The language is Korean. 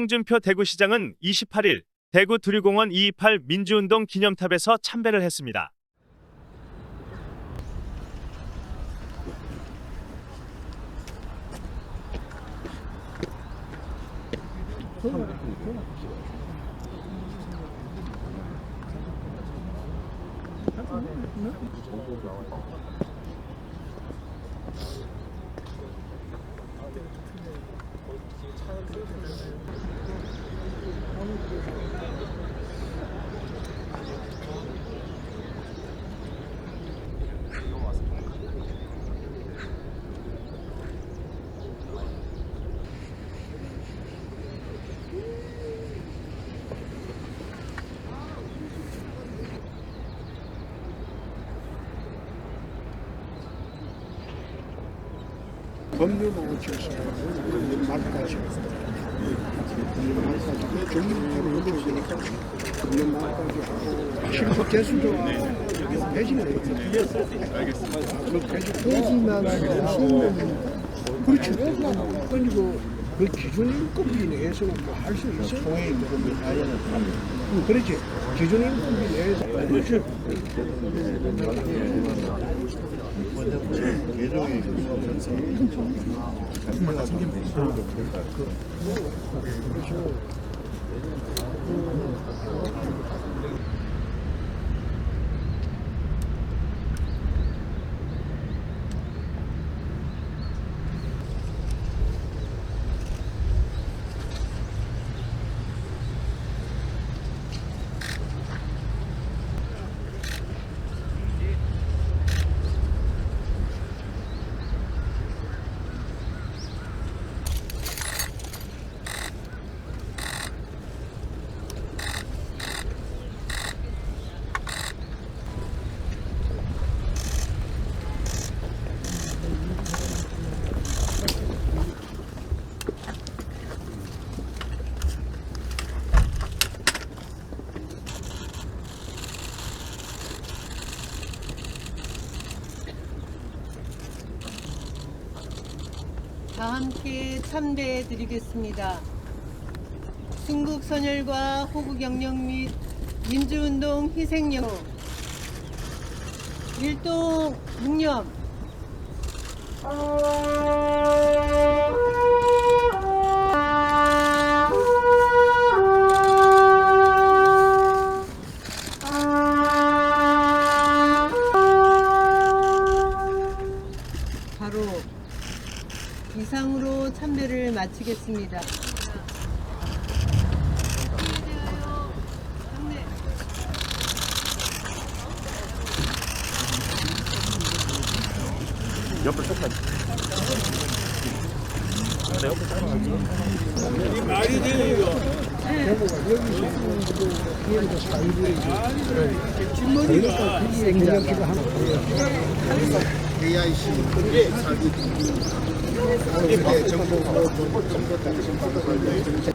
홍준표 대구시장은 28일 대구 두리공원 228 민주운동 기념탑에서 참배를 했습니다. 법률하고 지었습니다. 말까지. 말까지. 정리하고 요구되니까 법률 말까지 하고 실수 개수도 배지는 알겠습니다. 그 배지 배지만 하시면 그렇죠. 그리고 그 기준 인건비 내에서는 뭐할수 있어요. 통행 인건비 나에는 응, 그렇지. 기준 인건비 내에서 그렇죠. 다 함께 참배해 드리겠습니다. 순국 선열과 호국 경력 및 민주운동 희생영 일동 묵념 마치겠습니다. AIC 사기 정보 정보 정보 정보